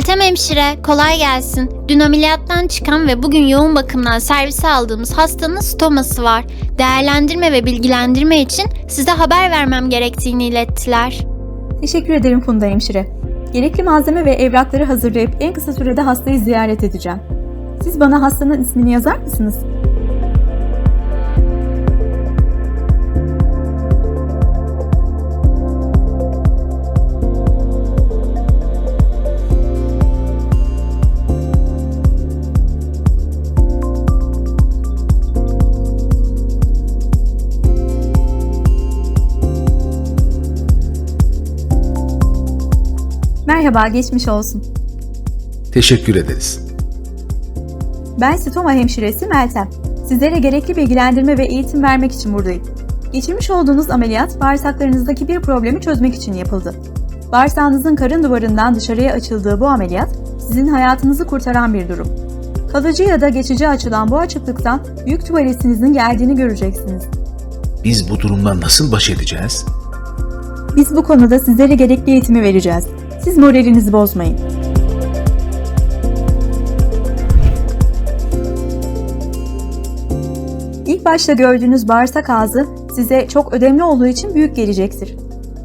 Meltem hemşire, kolay gelsin. Dün ameliyattan çıkan ve bugün yoğun bakımdan servise aldığımız hastanın stoması var. Değerlendirme ve bilgilendirme için size haber vermem gerektiğini ilettiler. Teşekkür ederim Funda Hemşire. Gerekli malzeme ve evrakları hazırlayıp en kısa sürede hastayı ziyaret edeceğim. Siz bana hastanın ismini yazar mısınız? Merhaba, geçmiş olsun. Teşekkür ederiz. Ben stoma hemşiresi Meltem. Sizlere gerekli bilgilendirme ve eğitim vermek için buradayım. Geçirmiş olduğunuz ameliyat bağırsaklarınızdaki bir problemi çözmek için yapıldı. Bağırsağınızın karın duvarından dışarıya açıldığı bu ameliyat sizin hayatınızı kurtaran bir durum. Kalıcı ya da geçici açılan bu açıklıktan büyük tuvaletinizin geldiğini göreceksiniz. Biz bu durumla nasıl baş edeceğiz? Biz bu konuda sizlere gerekli eğitimi vereceğiz. Siz moralinizi bozmayın. İlk başta gördüğünüz bağırsak ağzı size çok ödemli olduğu için büyük gelecektir.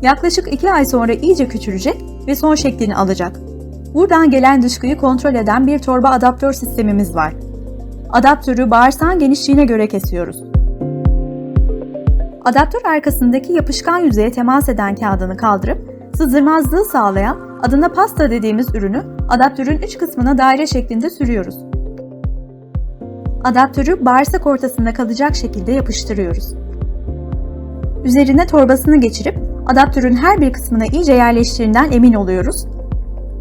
Yaklaşık 2 ay sonra iyice küçülecek ve son şeklini alacak. Buradan gelen dışkıyı kontrol eden bir torba adaptör sistemimiz var. Adaptörü bağırsağın genişliğine göre kesiyoruz. Adaptör arkasındaki yapışkan yüzeye temas eden kağıdını kaldırıp sızdırmazlığı sağlayan adına pasta dediğimiz ürünü adaptörün üç kısmına daire şeklinde sürüyoruz. Adaptörü bağırsak ortasında kalacak şekilde yapıştırıyoruz. Üzerine torbasını geçirip adaptörün her bir kısmına iyice yerleştiğinden emin oluyoruz.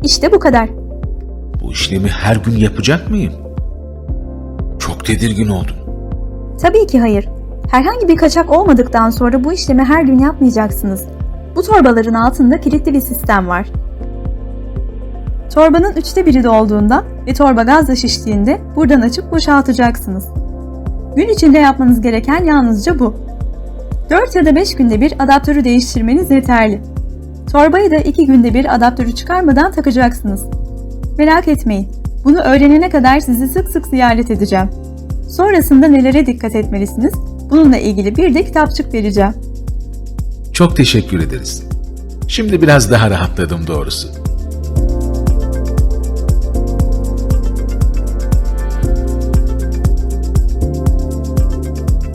İşte bu kadar. Bu işlemi her gün yapacak mıyım? Çok tedirgin oldum. Tabii ki hayır. Herhangi bir kaçak olmadıktan sonra bu işlemi her gün yapmayacaksınız. Bu torbaların altında kilitli bir sistem var. Torbanın üçte biri dolduğunda ve torba gazla şiştiğinde buradan açıp boşaltacaksınız. Gün içinde yapmanız gereken yalnızca bu. 4 ya da 5 günde bir adaptörü değiştirmeniz yeterli. Torbayı da 2 günde bir adaptörü çıkarmadan takacaksınız. Merak etmeyin. Bunu öğrenene kadar sizi sık sık ziyaret edeceğim. Sonrasında nelere dikkat etmelisiniz? Bununla ilgili bir de kitapçık vereceğim. Çok teşekkür ederiz. Şimdi biraz daha rahatladım doğrusu.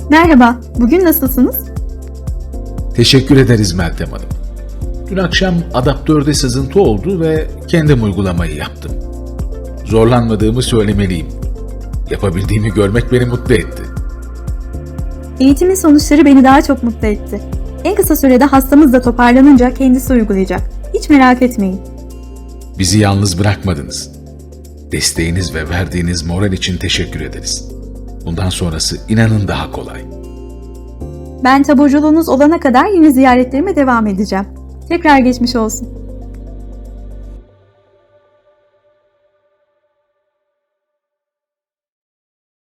Merhaba, bugün nasılsınız? Teşekkür ederiz Meltem Hanım. Dün akşam adaptörde sızıntı oldu ve kendim uygulamayı yaptım. Zorlanmadığımı söylemeliyim. Yapabildiğimi görmek beni mutlu etti. Eğitimin sonuçları beni daha çok mutlu etti. En kısa sürede hastamız da toparlanınca kendisi uygulayacak. Hiç merak etmeyin. Bizi yalnız bırakmadınız. Desteğiniz ve verdiğiniz moral için teşekkür ederiz. Bundan sonrası inanın daha kolay. Ben taburculuğunuz olana kadar yine ziyaretlerime devam edeceğim. Tekrar geçmiş olsun.